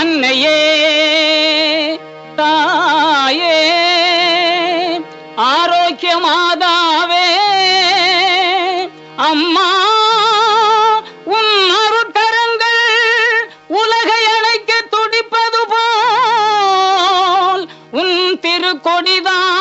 அன்னையே தாயே ஆரோக்கிய மாதாவே அம்மா உன் அருட்கரங்கள் உலகை அழைக்க துடிப்பது போல் உன் திருக்கொடிதான்.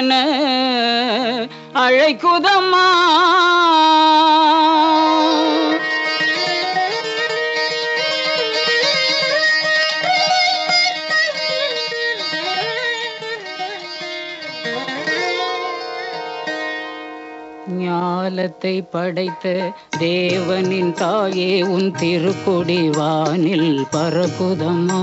என அழைக்குதம்மா. ஞாலத்தை படைத்த தேவனின் தாயே உன் திருக்குடி வானில் பரப்புதம்மா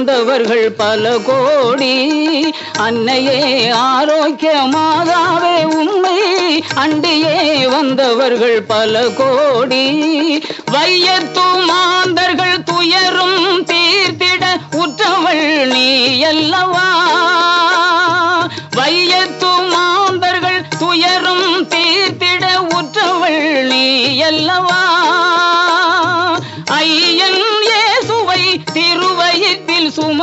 வந்தவர்கள் பல கோடி. அன்னையே ஆரோக்கிய மாதாவே உண்மை அண்டியே வந்தவர்கள் பல கோடி. வையத்து மாந்தர்கள் துயரும் தீர்த்திட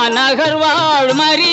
மாநகர் வாழ் மரி